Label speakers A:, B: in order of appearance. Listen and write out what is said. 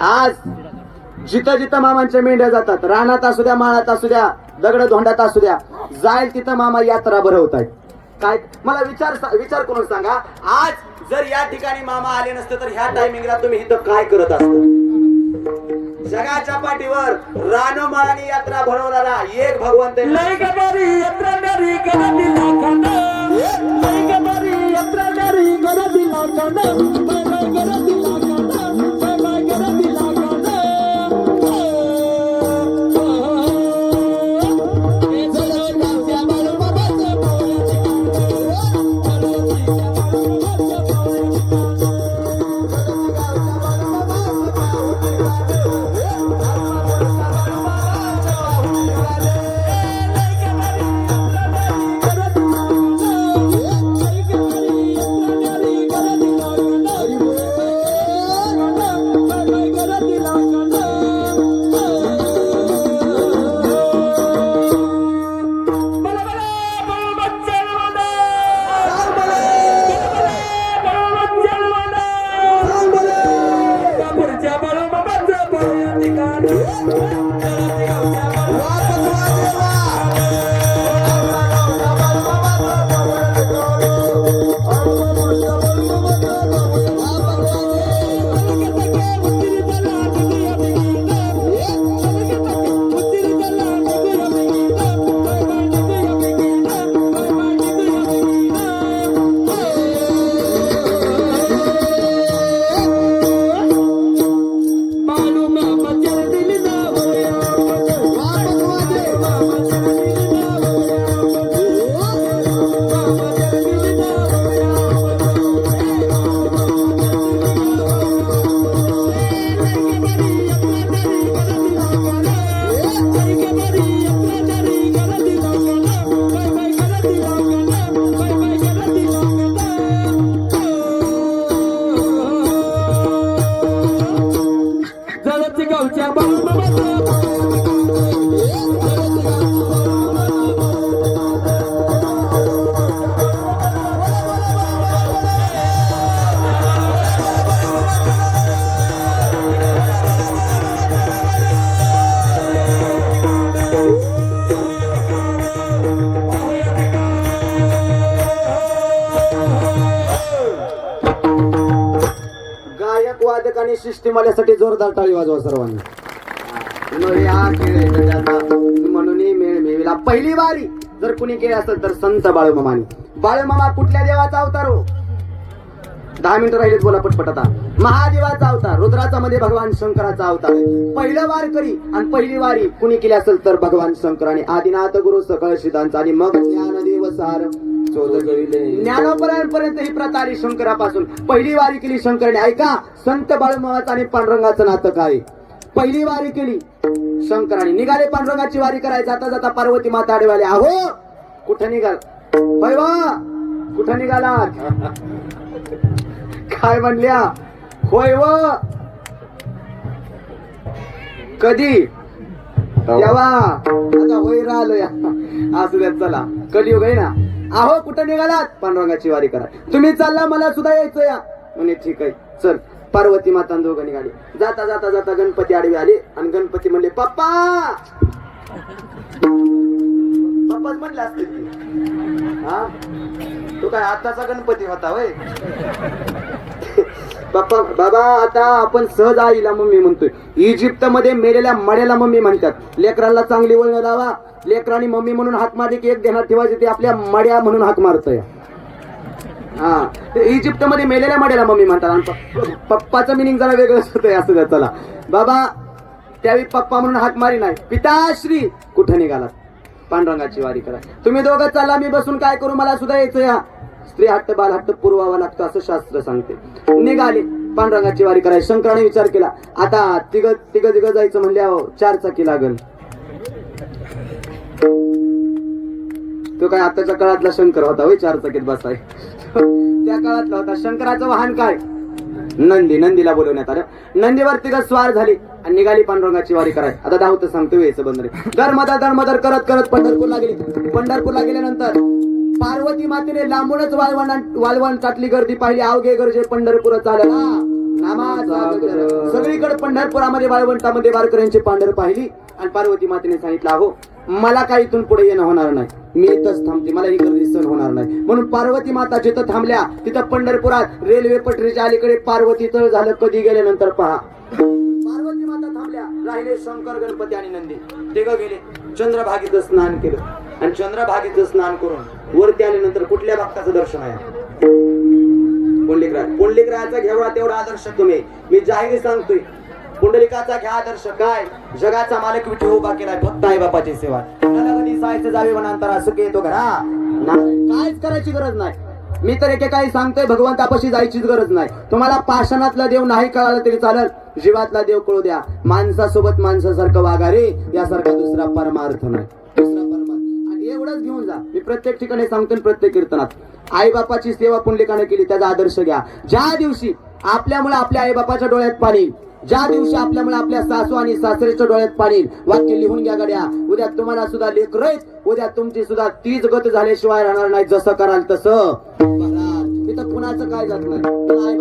A: आज जिथं जिथं मामांच्या मेंढ्या जातात रानात असू द्या माळात असू द्या दगड धोंडात असू द्या जाईल तिथं मामा यात्रा भरवत आहेत काय? मला विचार विचार करून सांगा आज जर या ठिकाणी मामा आले नसते तर ह्या टायमिंगला तुम्ही इथं काय करत असत? जगाच्या पाठीवर रानमाळानी यात्रा भरवणारा एक भगवंत गायक वादक आणि शिष्टीमाल्यासाठी जोरदार टाळी वाजवा सर्वांनी. म्हणून खेळ म्हणजे म्हणून मेळ मेवीला पहिली बारी जर कुणी केली असेल तर संत बाळूमामानी. बाळूमामा कुठल्या देवाचा अवतार हो? दहा मिनिटं राहिलेत बोला पटपट आता. महादेवाचा अवतार रुद्राचा मध्ये भगवान शंकराचा अवतार पहिलं वार करी आणि पहिली वारी कुणी केली असेल तर भगवान शंकर आणि आदिनाथ गुरु सकळ सिद्धांत आणि मग ज्ञानदेव सार. ज्ञानोपर्यंत पर्यंत ही प्रथा आली शंकरापासून. पहिली वारी केली शंकरने. ऐका संत बाळूमामाचं आणि पांडुरंगाचं नातं काय? पहिली वारी केली शंकराने. निघाले पांडुरंगाची वारी करायची जाता जाता पार्वती माता आडवाले आहो कुठं निघाल? होय वा कुठं निघालात? काय म्हणल्या? होय व? कधी? तेव्हा. आता होय राहिलो या असू द्या चला. कलियुग आहे ना? आहो कुठं निघालात? पांडुरंगाची वारी करा. तुम्ही चालला मला सुद्धा यायचं या म्हणे ठीक आहे. चल पार्वती माता दोघं निघाली. जाता जाता जाता गणपती आडवी आले आणि गणपती म्हणले पप्पा! पप्पाच म्हणले असते हा? तो काय आताचा गणपती होता वय बाप्पा बाबा आता आपण सहज आईला मम्मी म्हणतोय. इजिप्त मध्ये मेलेल्या मड्याला मम्मी म्हणतात. लेकरांना चांगली वळण लावा. लेकरांनी मम्मी म्हणून हाक मारली की एक देणार ठेवायचे ते आपल्या मड्या म्हणून हाक मारतोय. हा. ते इजिप्त मध्ये मेलेल्या मड्याला मम्मी म्हणतात. पप्पाचं मिनिंग जरा वेगळंच होतंय असं द्या चला. बाबा त्यावेळी पप्पा म्हणून हाक मारी नाही. पिताश्री कुठं निघालात? पांडुरंगाची वारी करा. तुम्ही दोघं चला मी बसून काय करू? मला सुद्धा यायचं या स्त्री हट्ट बाल हट्ट पुरवावा लागतो असं शास्त्र सांगते. निघाले पांडुरंगाची वारी करायची शंकराने विचार केला आता तिघ तिघ तिघ जायचं म्हणले चार चाकी लागल. तो काय आताच्या काळातला शंकर होता होय चार चाकीत बसाय. त्या काळातला होता शंकराचं वाहन काय? नंदी नंदीला बोलवण्यात आलं. नंदीवर तिघ स्वार झाली आणि निघाली पांडुरंगाची वारी कराय आता दाहोत सांगतो यायचं बंद रे धर्मदर करत करत पंढरपूरला गेली पंढरपूरला गेल्यानंतर पार्वती मातेने लांबूनच वालवण वाळवण गर्दी पाहिली. अवघे गरजे पंढरपूर चालला सगळीकडे पंढरपुरामध्ये वाळवंटामध्ये वारकऱ्यांची पांढर पाहिली. आणि पार्वती मातेने सांगितलं अहो मला काही इथून पुढे येणं होणार नाही. मी इथंच थांबते. मला ही गर्दी सहन होणार नाही. म्हणून पार्वती माता जिथं थांबल्या तिथं पंढरपुरात रेल्वे पटरीच्या अलीकडे पार्वती तळ झालं. कधी गेल्यानंतर पहा. पार्वती माता थांबल्या. राहिले शंकर गणपती आणि नंदी. ते ग गेले. चंद्रभागीचं स्नान केलं. आणि चंद्रभागेचं स्नान करून वरती आल्यानंतर कुठल्या भक्ताचं दर्शन आहे? पुंडलिकराय. पुंडलिकरायाचा घेवळा तेवढा आदर्श तुम्ही. मी जाहीर सांगतोय पुंडलिकाचा घ्या आदर्श. काय? जगाचा मालक विठू उभा केलाय भक्त आहे बापाची सेवा. कधी सायचं जावे वनांतरा सुख येतो घरा. कायच काहीच करायची गरज नाही. मी तर एकेकाळी सांगतोय भगवंतापाशी जायचीच गरज नाही. तुम्हाला पाषाणातला देव नाही कळाला तरी चालत जीवातला देव कळू द्या. माणसासोबत माणसासारखं वागा रे. यासारखा दुसरा परमार्थ नाही. दुसरा एवढंच घेऊन जा. मी प्रत्येक ठिकाणी सांगतो प्रत्येक कीर्तनात. आई बापाची सेवा पुंडलिकाने केली त्याचा आदर्श घ्या. ज्या दिवशी आपल्यामुळे आपल्या आई बापाच्या डोळ्यात पाणी ज्या दिवशी आपल्यामुळे आपल्या सासू आणि सासरेच्या डोळ्यात पाणी वाक्य लिहून घ्या गड्या. उद्या तुम्हाला सुद्धा लेख राहील उद्या तुमची सुद्धा तीच गत झाल्याशिवाय राहणार नाही. जसं कराल तसं. इथं कुणाचं काय जात नाही.